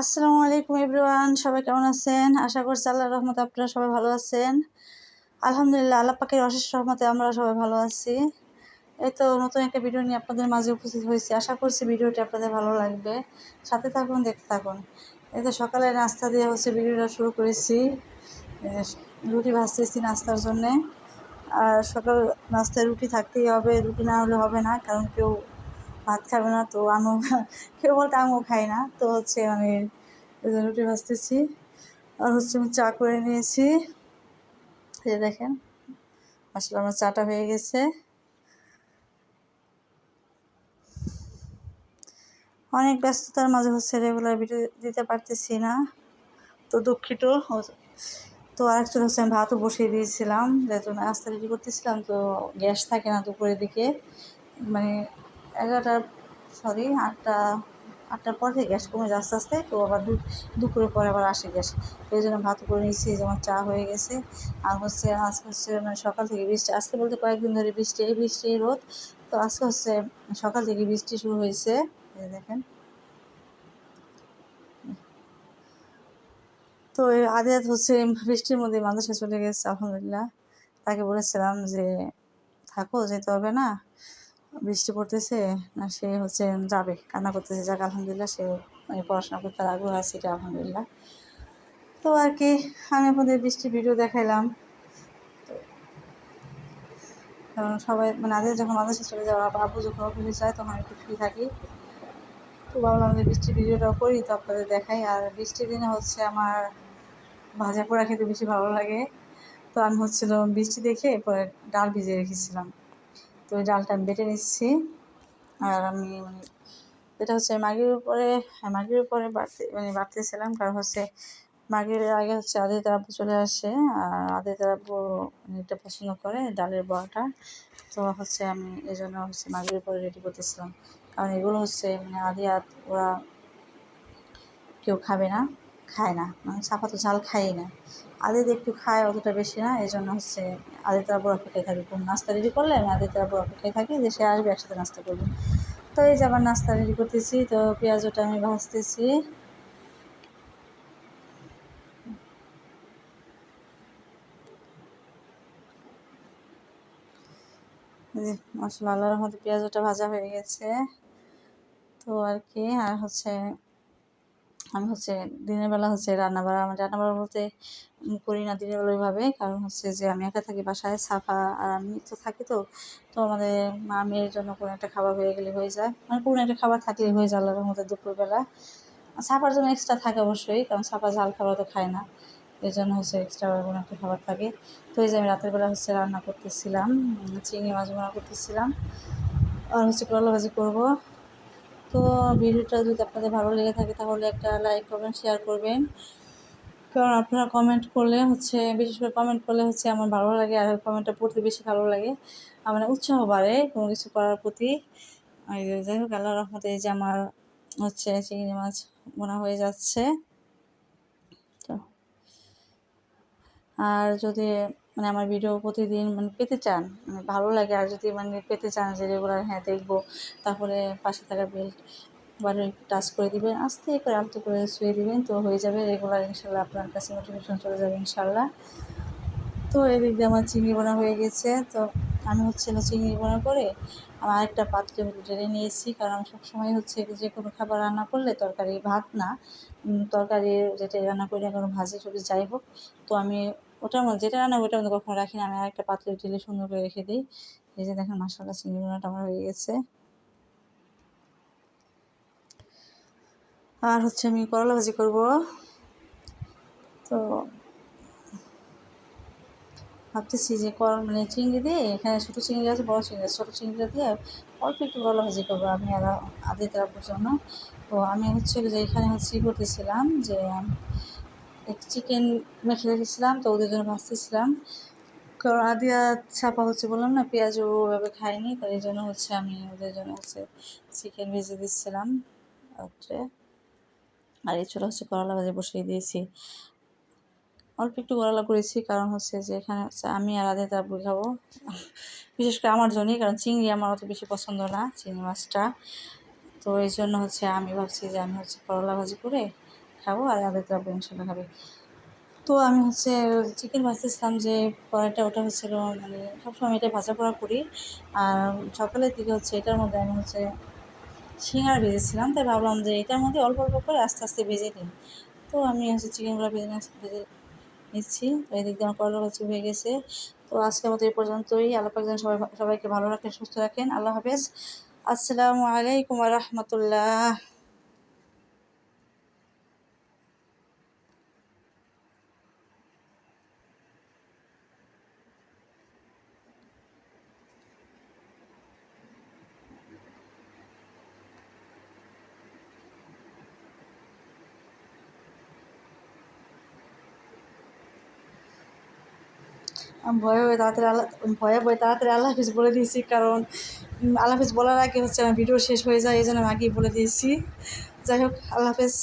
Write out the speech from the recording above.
আসসালামু আলাইকুম এভরিওয়ান, সবাই কেমন আছেন? আশা করছি আল্লাহর রহমতে আপনারা সবাই ভালো আছেন। আলহামদুলিল্লাহ, আল্লাহ পাকের অশেষ রহমতে আমরা সবাই ভালো আছি। এই তো নতুন একটা ভিডিও নিয়ে আপনাদের মাঝে উপস্থিত হয়েছি। আশা করছি ভিডিওটি আপনাদের ভালো লাগবে। সাথে থাকুন, দেখতে থাকুন। এই তো সকালে নাস্তা দিয়ে হচ্ছে ভিডিওটা শুরু করেছি। রুটি ভাজতেছি নাস্তার জন্যে। আর সকাল নাস্তায় রুটি থাকতেই হবে, রুটি না হলে হবে না, কারণ কেউ ভাত খাবে না, তো আমিও কেউ বলতে আমিও খাই না। তো হচ্ছে আমি রুটি ভাজতেছি, আর হচ্ছে আমি চা করে নিয়েছি। এই দেখেন আসলে আমার চাটা হয়ে গেছে। অনেক ব্যস্ততার মাঝে হচ্ছে রেগুলার ভিডিও দিতে পারতেছি না, তো দুঃখিত। তো আরেকটা হচ্ছে আমি ভাতও বসিয়ে দিয়েছিলাম যেহেতু নাস্তা রেডি করতেছিলাম, তো গ্যাস থাকে না দুপুরের দিকে। মানে এগারোটা সরি আটটা, আটটার পর থেকে গ্যাস কমে যায় আস্তে আস্তে। তো আবার দুপুরের পরে আবার আসে গ্যাস। ওই জন্য ভাত করে নিয়েছি যেমন চা হয়ে গেছে। আর হচ্ছে, আজকে হচ্ছে মানে সকাল থেকে বৃষ্টি, আজকে বলতে কয়েকদিন ধরে বৃষ্টি, এই বৃষ্টি রোদ। তো আজকে হচ্ছে সকাল থেকে বৃষ্টি শুরু হয়েছে। দেখেন। তো আদিয়াত হচ্ছে বৃষ্টির মধ্যে মাদ্রাসা চলে গেছে, আলহামদুলিল্লাহ। তাকে বলেছিলাম যে, থাকো, যেতে হবে না। বৃষ্টি পড়তেছে, না সে হচ্ছে যাবে, কান্না করতেছে। যাক, আলহামদুলিল্লাহ, সে পড়াশোনা করতে আগ্রহ আছে, এটা আলহামদুলিল্লাহ। তো আর কি, আমি আপনাদের বৃষ্টির ভিডিও দেখাইলাম। কারণ সবাই মানে আদের যখন মাদ্রাসা চলে যাওয়া আবু যখন অফিসে যায়, তখন আমি একটু ফ্রি থাকি। তো ভাবলাম যে বৃষ্টির ভিডিওটাও করি, তো আপনাদের দেখাই। আর বৃষ্টির দিনে হচ্ছে আমার ভাজা পোড়া খেতে বেশি ভালো লাগে। তো আমি হচ্ছিল বৃষ্টি দেখে পরে ডাল ভিজিয়ে রেখেছিলাম। তো ডালটা আমি বেটে নিচ্ছি। আর আমি মানে এটা হচ্ছে মাগির উপরে মাগির উপরে বাড়তে মানে বাড়তেছিলাম, কারণ হচ্ছে মাগির আগে হচ্ছে আদের তারাব্বু চলে আসে, আর তারাব্বু মানে এটা পছন্দ করে ডালের বড়াটা। তো হচ্ছে আমি এই জন্য হচ্ছে মাগির উপরে রেডি করতেছিলাম। কারণ এগুলো হচ্ছে মানে আদি ওরা কেউ খাবে না। খায় না মানে চাপা তো ঝাল খাই না। আদিতে একটু খায়, অতটা বেশি না এই জন্য হচ্ছে আদি তারা বড় অপেক্ষায় থাকি। নাস্তা রেডি করলে আমি আদি তারা বড় অপেক্ষায় থাকি যে সে আসবে একসাথে নাস্তা করবে। তো এই যে আবার নাস্তা রেডি করতেছি, তো পেঁয়াজটা আমি ভাজতেছি। মশলা আল্লাহর মধ্যে পেঁয়াজটা ভাজা হয়ে গেছে। তো আর কি, আর হচ্ছে আমি হচ্ছে দিনের বেলা হচ্ছে রান্না বাড়া আমার রান্না বাড়া বলতে করি না দিনের বেলা ওইভাবে। কারণ হচ্ছে যে আমি একা থাকি বাসায়, সাফা আর আমি তো থাকি তো তো আমাদের মা মেয়ের জন্য কোনো একটা খাবার হয়ে গেলে হয়ে যায়। মানে কোনো একটা খাবার থাকলে হয়ে যায় আল্লাহর মধ্যে দুপুরবেলা। সাফার জন্য এক্সট্রা থাকে অবশ্যই, কারণ সাফা ঝাল খাবার তো খায় না। এই জন্য হচ্ছে এক্সট্রা কোনো একটা খাবার থাকে। তো এই যে আমি রাতের বেলা হচ্ছে রান্না করতেছিলাম, চিংড়ি মাছ রান্না করতেছিলাম। আর হচ্ছে করলা ভাজি করব। তো ভিডিওটা যদি আপনাদের ভালো লেগে থাকে তাহলে একটা লাইক করবেন শেয়ার করবেন। কারণ আপনারা কমেন্ট করলে হচ্ছে, বিশেষ করে কমেন্ট করলে হচ্ছে আমার ভালো লাগে আর কমেন্টটা পড়তে বেশি ভালো লাগে। আমার উৎসাহ বাড়ে কোনো কিছু করার প্রতি। যাই হোক আল্লাহ রহমতে যে আমার হচ্ছে চিংড়ি মাছ মনে হয়ে যাচ্ছে তো আর যদি মানে আমার ভিডিও প্রতিদিন মানে পেতে চান মানে ভালো লাগে, আর যদি মানে পেতে চান যে রেগুলার হ্যাঁ দেখব তাহলে পাশে থাকা বেল বাটন টাচ করে দিবেন, আস্তে করে আলতো করে শুয়ে দিবেন, তো হয়ে যাবে রেগুলার ইনশাল্লাহ আপনার কাছে নোটিফিকেশন চলে যাবে, ইনশাল্লাহ। তো এদিক দিয়ে আমার চিংড়ি বোনা হয়ে গেছে, তো আমি হচ্ছে না চিংড়ি বোনা করে আমার আরেকটা পাত্রে ঢেলে নিয়েছি, কারণ সবসময় হচ্ছে যে কোনো খাবার রান্না করলে তরকারি ভাত না তরকারি যেটা রান্না করি না কোনো ভাজি সবজি যাই হোক, তো আমি ওটার মধ্যে যেটা রান্না ওটার মধ্যে কখনো রাখি না। আমি আরেকটা পাত্রে ঢেলে সুন্দর করে রেখে দিই। এই যে দেখেন মশলা চিংড়ি বোনাটা আমার হয়ে গেছে। আর হচ্ছে আমি করলা ভাজি করব। তো ভাবতেছি যে কর মানে চিংড়ি দিয়ে, এখানে ছোটো চিংড়ি আছে, বড়ো চিংড়ি আছে। ছোটো চিংড়িটা দিয়ে অল্প একটু করলা ভাজি করব আমি আর আদি তারাপুর জন্য। তো আমি হচ্ছে যে এখানে হচ্ছে করতেছিলাম যে চিকেন মেখে রেখেছিলাম তো ওদের জন্য ভাজতেছিলাম কারণ আদিয়া ছাপা হচ্ছে বললাম না পেঁয়াজ ওভাবে খাইনি, তো এই জন্য হচ্ছে আমি ওদের জন্য হচ্ছে চিকেন ভেজে দিচ্ছিলাম রাত্রে। আর এই ছোটো হচ্ছে করলা ভাজি বসিয়ে দিয়েছি। অল্প একটু করলা করেছি, কারণ হচ্ছে যে এখানে হচ্ছে আমি আর আদে তার খাব। বিশেষ করে আমার জন্যই, কারণ চিংড়ি আমার অত বেশি পছন্দ না, চিংড়ি মাছটা। তো এই জন্য হচ্ছে আমি ভাবছি যে আমি হচ্ছে করলা ভাজি করে খাব আর আদের তো আব্বু ইনশাল্লাহ খাবে। তো আমি হচ্ছে চিকেন ভাজতেছিলাম যে কড়াইটা, ওটা হচ্ছিল মানে সবসময় এটা ভাজা পোড়া করি। আর সকালের দিকে হচ্ছে এটার মধ্যে আমি হচ্ছে সিঙ্গার ভেজেছিলাম, তাই ভাবলাম যে এটার মধ্যে অল্প অল্প করে আস্তে আস্তে ভেজে নিই। তো আমি হচ্ছে চিকেনগুলো ভেজে ভেজে নিচ্ছি। তো এদিক দিয়ে আমার করলা হচ্ছে হয়ে গেছে। তো আজকের মতো এই পর্যন্তই। আল্লাহ পাক যেন সবাই সবাইকে ভালো রাখেন, সুস্থ রাখেন। আল্লাহ হাফেজ। আসসালামু আলাইকুম রহমতুল্লাহ। ভয়ে ভয়ে তাড়াতাড়ি আল্লাহ ভয়ে ভয়ে তাড়াতাড়ি আল্লাহ হাফিজ বলে দিয়েছি, কারণ আল্লাহ হাফিজ বলার আগে হচ্ছে আমার ভিডিও শেষ হয়ে যায়, এই জন্য আমি আগেই বলে দিয়েছি। যাই হোক, আল্লাহ হাফেজ।